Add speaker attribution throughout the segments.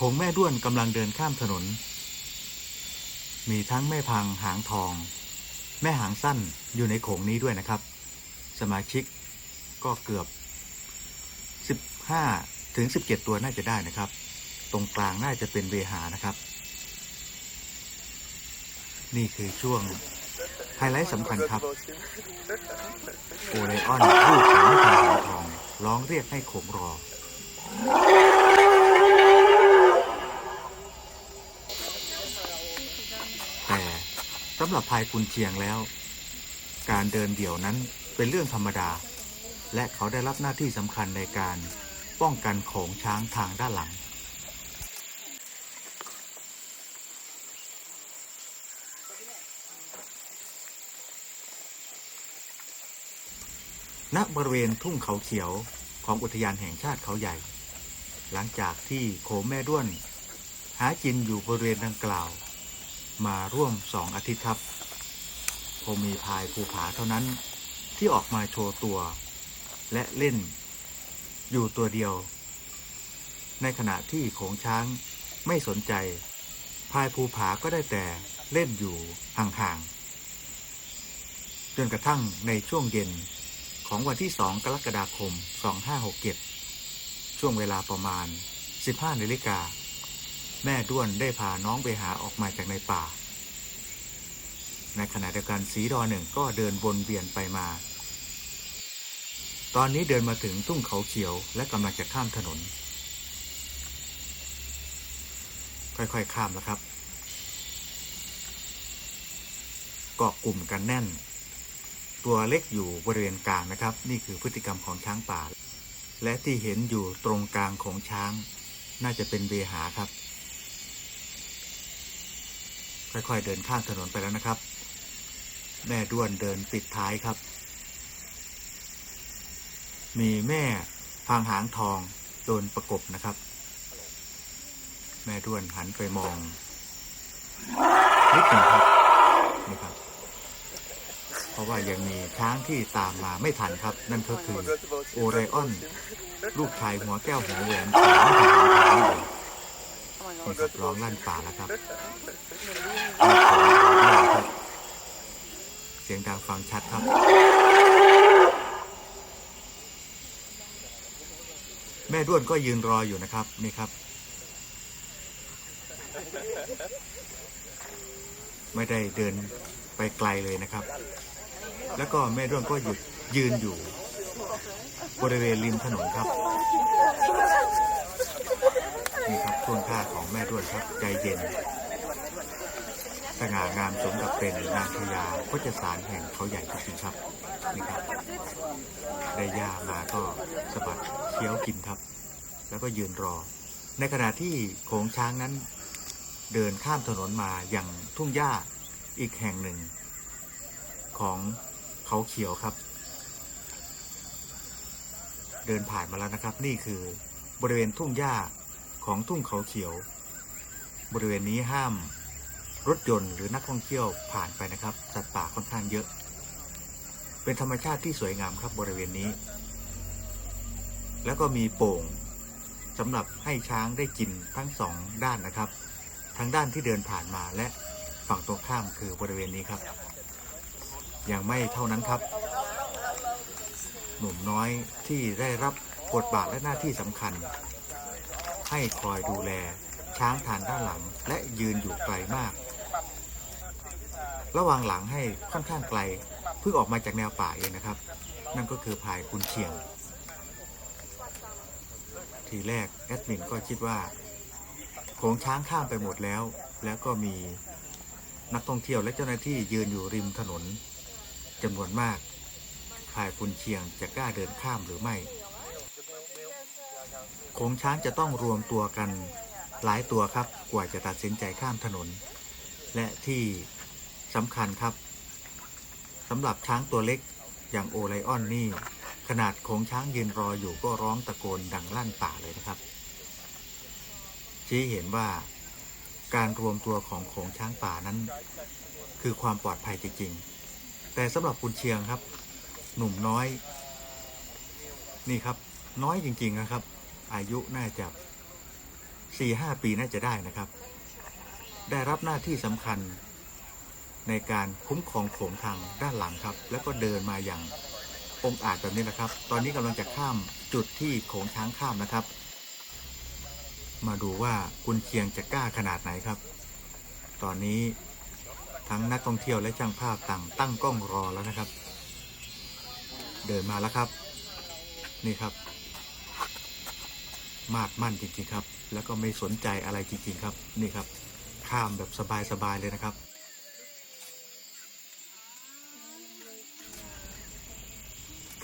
Speaker 1: โขงแม่ด้วนกำลังเดินข้ามถนน มีทั้งแม่พังหางทอง แม่หางสั้นอยู่ในโขงนี้ด้วยนะครับ สมาชิกก็เกือบ 15 ถึง 17 ตัวน่าจะได้นะครับ ตรงกลางน่าจะเป็นเวหานะครับ นี่คือช่วงไฮไลท์สำคัญครับ โอไลออนลูกของแม่พังหางทองร้องเรียกให้โขงรอ แต่สำหรับพายกุนเชียงแล้ว การเดินเดี่ยวนั้นเป็นเรื่องธรรมดา และเขาได้รับหน้าที่สำคัญในการป้องกันโขงช้างทางด้านหลัง ณบริเวณทุ่งเขาเขียวของอุทยานแห่งชาติเขาใหญ่ หลังจากที่โขงแม่ด้วน หากินอยู่บริเวณดังกล่าว มาร่วมสองอาทิตย์ครับคงมีพายภูผาเท่านั้นที่ออกมาโชว์ตัว และเล่น อยู่ตัวเดียว ในขณะที่โขงช้างไม่สนใจ พายภูผาก็ได้แต่เล่นอยู่ห่างๆ จนกระทั่งในช่วงเย็นของวันที่ 2 กรกฎาคม 2567 ช่วงเวลาประมาณ 15นาฬิกา แม่ด้วนได้พาน้องไปหาออกมาจากในป่า ในขณะเดียวกันสีดอหนึ่งก็เดินวนเวียนไปมา ตอนนี้เดินมาถึงทุ่งเขาเขียวและกำลังจะข้ามถนน ค่อยๆข้ามแล้วครับเกาะกลุ่มกันแน่น ตัวเล็กอยู่บริเวณกลางนะครับ นี่คือพฤติกรรมของช้างป่า และที่เห็นอยู่ตรงกลางของช้าง น่าจะเป็นเบหาครับ ค่อยๆเดินข้ามถนนไปแล้วนะครับ แม่ด้วนเดินปิดท้ายครับ มีแม่พางหางทองโดนประกบนะครับ แม่ด้วนหันไปมองนิดหนึ่งครับนี่ครับ เพราะว่ายังมีช้างที่ตามมาไม่ทันครับ นั่นก็คือโอไรออน ลูกชายหัวแก้วหัวแหวนของแม่พางหางทองนี่ครับร้องลั่นป่าแล้วครับ เสียงดังฟังชัดครับ แม่ด้วนก็ยืนรออยู่นะครับ นี่ครับ ไม่ได้เดินไปไกลเลยนะครับ แล้วก็แม่ด้วนก็หยุดยืนอยู่ บริเวณริมถนนครับ นี่ครับท่วงท่าของแม่ด้วนครับใจเย็น สง่างามสมกับเป็นนางพญาพจสารแห่งเขาใหญ่จริงครับนี่ครับ ได้ย่ามาก็สะบัดเคี้ยวกินครับ แล้วก็ยืนรอ ในขณะที่โขงช้างนั้น เดินข้ามถนนมาอย่างทุ่งหญ้าอีกแห่งหนึ่ง ของเขาเขียวครับ เดินผ่านมาแล้วนะครับ นี่คือบริเวณทุ่งหญ้าของทุ่งเขาเขียว บริเวณนี้ห้าม รถยนต์หรือนักท่องเที่ยวผ่านไปนะครับ สัตว์ป่าค่อนข้างเยอะ เป็นธรรมชาติที่สวยงามครับบริเวณนี้ แล้วก็มีโป่งสำหรับให้ช้างได้กินทั้งสองด้านนะครับ ทั้งด้านที่เดินผ่านมาและฝั่งตรงข้ามคือบริเวณนี้ครับ ยังไม่เท่านั้นครับ หนุ่มน้อยที่ได้รับบทบาทและหน้าที่สำคัญ ให้คอยดูแลช้างทานด้านหลังและยืนอยู่ไกลมาก ระหว่างหลังให้ค่อนข้างไกลเพิ่งออกมาจากแนวป่าเองนะครับ นั่นก็คือพายกุนเชียง ทีแรกแอดมินก็คิดว่าโขงช้างข้ามไปหมดแล้ว แล้วก็มีนักท่องเที่ยวและเจ้าหน้าที่ยืนอยู่ริมถนนจำนวนมากพายกุนเชียงจะกล้าเดินข้ามหรือไม่โขงช้างจะต้องรวมตัวกันหลายตัวครับกว่าจะตัดสินใจข้ามถนน และที่ สำคัญครับสำหรับช้างตัวเล็กอย่างโอไลออนนี่ ขนาดโขงช้างยืนรออยู่ก็ร้องตะโกนดังลั่นป่าเลยนะครับ ชี้เห็นว่าการรวมตัวของโขงช้างป่านั้น คือความปลอดภัยจริงๆ แต่สำหรับคุณเชียงครับ หนุ่มน้อย นี่ครับ น้อยจริงๆนะครับ อายุน่าจะสี่ห้าปีน่าจะได้นะครับ ได้รับหน้าที่สำคัญ ในการคุ้มครองโขงทางด้านหลังครับ แล้วก็เดินมาอย่างองอาจแบบนี้นะครับ ตอนนี้กำลังจะข้ามจุดที่โขงช้างข้ามนะครับ มาดูว่ากุนเชียงจะกล้าขนาดไหนครับ ตอนนี้ทั้งนักท่องเที่ยวและช่างภาพต่างตั้งกล้องรอแล้วนะครับ เดินมาแล้วครับ นี่ครับ มาดมั่นจริงๆครับ แล้วก็ไม่สนใจอะไรจริงๆครับ นี่ครับ ข้ามแบบสบายๆเลยนะครับ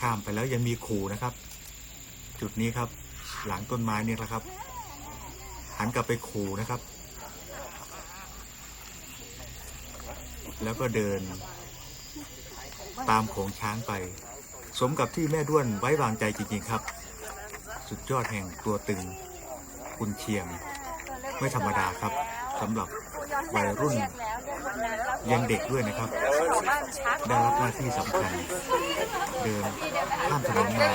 Speaker 1: ข้ามไปแล้วยังมีขู่นะครับ จุดนี้ครับ หลังต้นไม้เนี่ยแหละครับ หันกลับไปขู่นะครับ แล้วก็เดิน ตามโขงช้างไป สมกับที่แม่ด้วนไว้วางใจจริงๆครับ สุดยอดแห่งตัวตึง คุณเชียง ไม่ธรรมดาครับสำหรับวัยรุ่นยังเด็กด้วยนะครับ ได้รับหน้าที่สำคัญ เดินข้ามถนนมา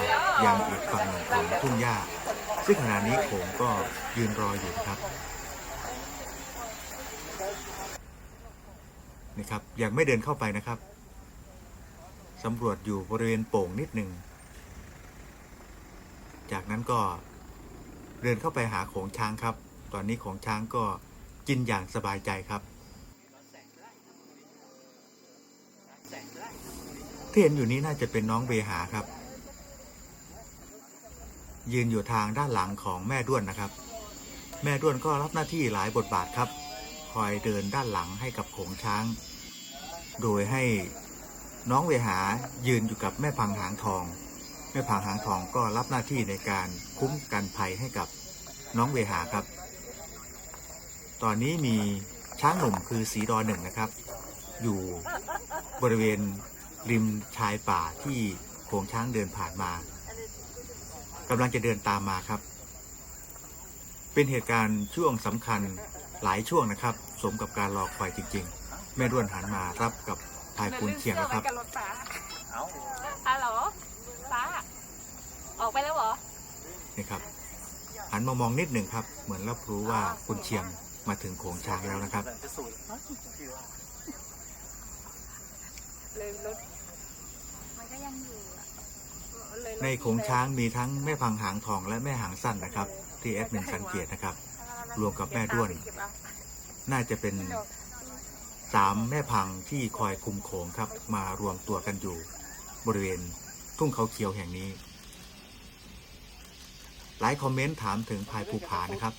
Speaker 1: ยังอีกฝั่งหนึ่งของทุ่งหญ้า ซึ่งขณะนี้โขงก็ยืนรออยู่นะครับนี่ครับยังไม่เดินเข้าไปนะครับสำรวจอยู่บริเวณโป่งนิดหนึ่ง จากนั้นก็เดินเข้าไปหาโขงช้างครับ ตอนนี้โขงช้างก็กินอย่างสบายใจครับ ที่เห็นอยู่นี้น่าจะเป็นน้องเวหาครับ ยืนอยู่ทางด้านหลังของแม่ด้วนนะครับ แม่ด้วนก็รับหน้าที่หลายบทบาทครับ คอยเดินด้านหลังให้กับโขงช้าง โดยให้น้องเวหายืนอยู่กับแม่พังหางทอง แม่พังหางทองก็รับหน้าที่ในการคุ้มกันภัยให้กับน้องเวหาครับ ตอนนี้มีช้างหนุ่มคือสีดอหนึ่งนะครับ อยู่บริเวณ ริมชายป่าที่โขงช้างเดินผ่านมากำลังจะเดินตามมาครับ เป็นเหตุการณ์ช่วงสำคัญหลายช่วงนะครับ สมกับการรอคอยจริง ๆ แม่ด้วนหันมารับกับพายคุณเชียงแล้วครับ
Speaker 2: กับรถป้าฮัลโหลป้าออกไปแล้วเหรอ
Speaker 1: นี่ครับ หันมามองนิดหนึ่งครับ เหมือนรับรู้ว่าคุณเชียงมาถึงโขงช้างแล้วนะครับ
Speaker 2: เลยรถมันก็ยังอยู่อะเลยรถ
Speaker 1: ในโขงช้างมีทั้งแม่พังหางทองและแม่หางสั้นนะครับ ที่แอดมินสังเกตนะครับ รวมกับแม่ด้วนน่าจะเป็นสามแม่พังที่คอยคุมโขงครับ มารวมตัวกันอยู่ บริเวณทุ่งเขาเขียวแห่งนี้ หลายคอมเมนต์ถามถึงพายภูผานะครับ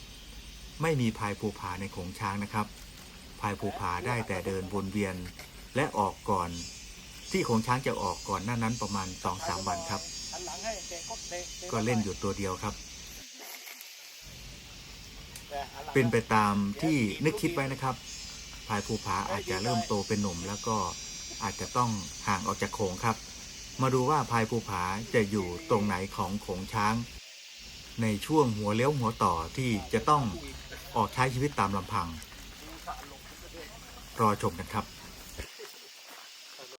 Speaker 1: ไม่มีพายภูผาในโขงช้างนะครับพายภูผาได้แต่เดินวนเวียนและออกก่อน ที่โขงช้างจะออกก่อนหน้านั้นประมาณสองสามวันครับ ก็เล่นอยู่ตัวเดียวครับ เป็นไปตามที่นึกคิดไว้นะครับพายภูผาอาจจะเริ่มโตเป็นหนุ่ม แล้วก็อาจจะต้องห่างออกจากโขงครับ มาดูว่าพายภูผาจะอยู่ตรงไหนของโขงช้าง ในช่วงหัวเลี้ยวหัวต่อที่จะต้องออกใช้ชีวิตตามลำพัง รอชมกันครับ